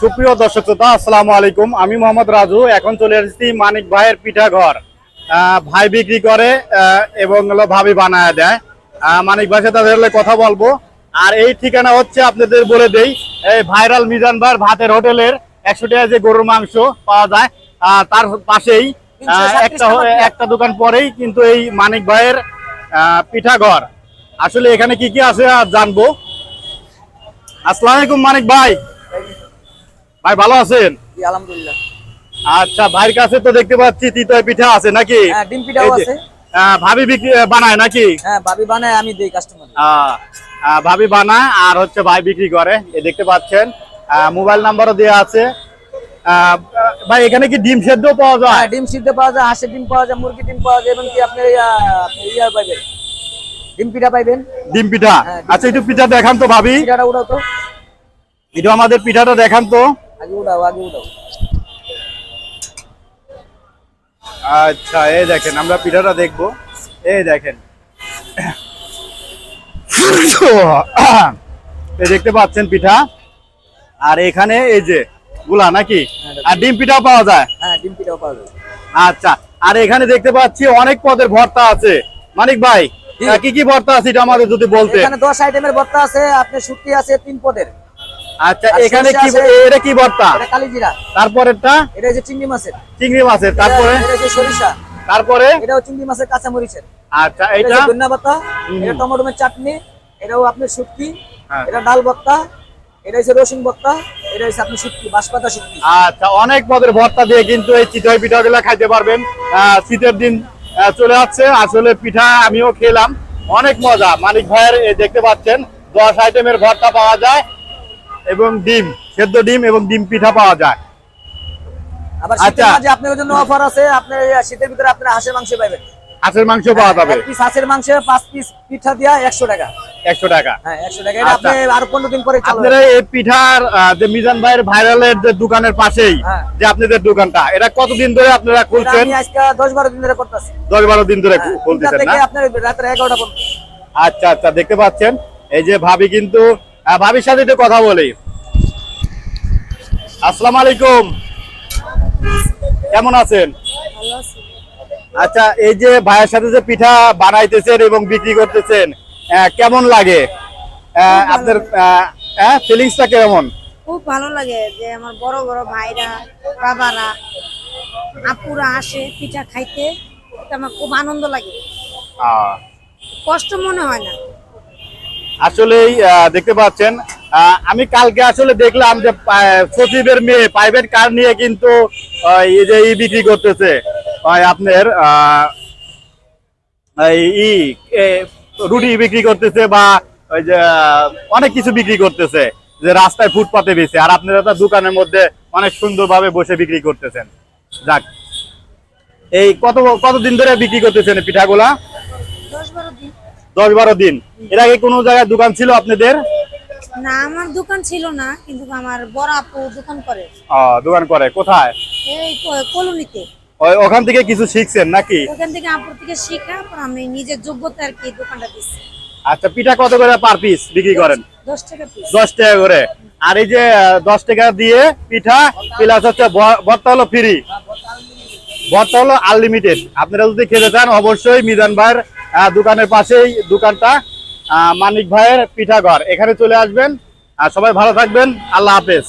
সুপ্রিয় দর্শক শ্রোতা আসসালামু আলাইকুম। আমি মোহাম্মদ রাজু এখন চলে এসেছি মানিক ভাইয়ের পিঠা ঘর আহ, ভাই বিক্রি করে এবং হলো ভাবি বানায় দেয়। মানিক ভাইয়ের সাথে তাদের কথা বলব। আর এই ঠিকানা হচ্ছে আপনাদের বলে দেই এই ভাইরাল মিজান ভাইয়ের ভাতের হোটেলের একশো টাকা যে গরুর মাংস পাওয়া যায় আহ, তার পাশেই একটা একটা দোকান পরেই কিন্তু এই মানিক ভাইয়ের আহ, পিঠা ঘর আসলে এখানে কি কি আছে আর জানব। আসসালামু আলাইকুম মানিক ভাই। ভাই ভালো আছেন? আলহামদুলিল্লাহ। আচ্ছা ভাইয়ের কাছে তো দেখতে পাচ্ছি তিতয় পিঠা আছে নাকি? হ্যাঁ ডিম পিঠাও আছে। ভাবি বিক্রি বানায় নাকি? হ্যাঁ ভাবি বানায় আমি দেই কাস্টমার ভাবি বানায় আর হচ্ছে ভাই বিক্রি করে দেখতে পাচ্ছেন। মোবাইল নাম্বারও দেওয়া আছে। ভাই এখানে কি ডিম সেদ্ধ পাওয়া যায়? হ্যাঁ ডিম সিদ্ধ পাওয়া যায় হাঁসের ডিম পাওয়া যায় মুরগি ডিম পাওয়া যায় এবং কি আপনি ইয়া আপনি পাইবেন। ডিম পিঠা পাইবেন। ডিম পিঠা? হ্যাঁ, আচ্ছা একটু পিঠা দেখান তো ভাবি। পিঠাটা উঠাও তো। একটু আমাদের পিঠাটা দেখান তো। আগে উঠাও আগে উঠাও আচ্ছা এই দেখেন আমরা পিঠাটা দেখব। এই দেখেন। এই দেখতে পাচ্ছেন পিঠা। আর এখানে এই যে গুলা নাকি? আর ডিম পিঠাও পাওয়া যায়? হ্যাঁ ডিম পিঠাও পাওয়া যায়। আচ্ছা আর এখানে দেখতে পাচ্ছি অনেক পদের ভর্তা আছে। মানিক ভাই কি কি ভর্তা আছে এটা আমাদের যদি বলতে। এখানে দশ আইটেমের ভর্তা আছে আপনি শুটকি আছে তিন পদের। আচ্ছা এখানে কি এটা কি ভর্তা? এটা কালিজিরা। তারপরেরটা? এটা হচ্ছে চিংড়ি মাছের। চিংড়ি মাছের তারপরে? এটা সরিষা। তারপরে? এটাও চিংড়ি মাছের কাঁচা মরিচের আচ্ছা এটা ধনিয়া পাতা। এটা টমেটোমের চাটনি এটাও আপনার শুটকি হ্যাঁ। এটা ডাল ভর্তা এটা হচ্ছে রসুন ভর্তা এটা হচ্ছে আপনি শুটকি বাঁশপাতা শুটকি। আচ্ছা অনেক পদের ভর্তা দিয়ে কিন্তু এই চিতই পিঠাগুলো খাইতে পারবেন। শীতের দিন চলে যাচ্ছে আসলে পিঠা আমিও খেলাম। অনেক মজা। মানিক ভাইয়ের দেখতে পাচ্ছেন দশ আইটেমের ভর্তা পাওয়া যায়। এবং ডিম সেদ্ধ ডিম এবং ডিম পিঠা পাওয়া যায়। আবার আচ্ছা। শীতের জন্য অফার আছে আপনি শীতের ভিতরে আপনার হাঁসের মাংস পাবেন হাঁসের মাংস পাওয়া যাবে। পিস হাঁসের মাংস পাঁচ পিস পিঠা দিয়া একশো টাকা। একশো টাকা। হ্যাঁ একশো টাকা। এটা আপনি। পনেরো দিন পরে আপনারা এই পিঠার যে মিজান ভাইয়ের ভাইরালের যে দোকানের পাশেই হ্যাঁ। যে আপনাদের দোকানটা এটা কতদিন ধরে আপনারা খুলছেন আমি আজকে দশ বারো দিন ধরে করতেছি। দশ বারো দিন ধরে হ্যাঁ, তিনটা খুলতেছেন না? আপনার রাত্রে এগারোটা পর্যন্ত। আচ্ছা আচ্ছা দেখতে পাচ্ছেন? এই যে ভাবি কিন্তু ভাবির সাথে একটু কথা বলি। আসসালামু আলাইকুম। কেমন আছেন? আচ্ছা এই যে ভাইয়ের সাথে যে পিঠা বানাইতেছেন এবং বিক্রি করতেছেন কেমন লাগে? আপনার ফিলিংসটা কেমন? খুব ভালো লাগে যে আমার বড় বড় ভাইরা বাবারা আপুরা আসে পিঠা খাইতে আমার খুব আনন্দ লাগে। কষ্ট মনে হয় না। আসলেই দেখতে পাচ্ছেন আমি কালকে আসলে দেখলাম যে সচিবের মেয়ে প্রাইভেট কার নিয়ে কিন্তু এই বিক্রি করতেছে। আপনার ই রুটি বিক্রি করতেছে বা, ওই যে, অনেক কিছু বিক্রি করতেছে, যে রাস্তায় ফুটপাতে বেছে আর আপনারা তো দোকানের মধ্যে অনেক সুন্দরভাবে বসে বিক্রি করতেছেন। যাক, এই কত, কতদিন ধরে বিক্রি করতেছেন পিঠাগুলা? দশ বারো দিন। এর আগে কোনো জায়গায় দোকান ছিল আপনাদের? না আমার দোকান ছিল না কিন্তু আমার বড় আপু দোকান করে। দোকান করে। কোথায়? এই কলোনিতে। ওখান থেকে কিছু শিখছেন নাকি? ওখান থেকে আপুর থেকে শিখা আমি নিজের যোগ্যতা আর কি দোকানটা দিচ্ছি আচ্ছা পিঠা কত করে পার পিস বিক্রি করেন? দশ টাকা করে। আর এই যে দশ টাকা দিয়ে পিঠা প্লাস হচ্ছে ভর্তা হলো ফ্রি ভর্তা হলো আনলিমিটেড আপনারা যদি খেতে চান অবশ্যই মিজান ভাইয়ের দোকানের পাশেই দোকানটা মানিক ভাইয়ের পিঠাঘর। এখানে চলে আসবেন। আর সবাই ভালো থাকবেন। আল্লাহ হাফেজ।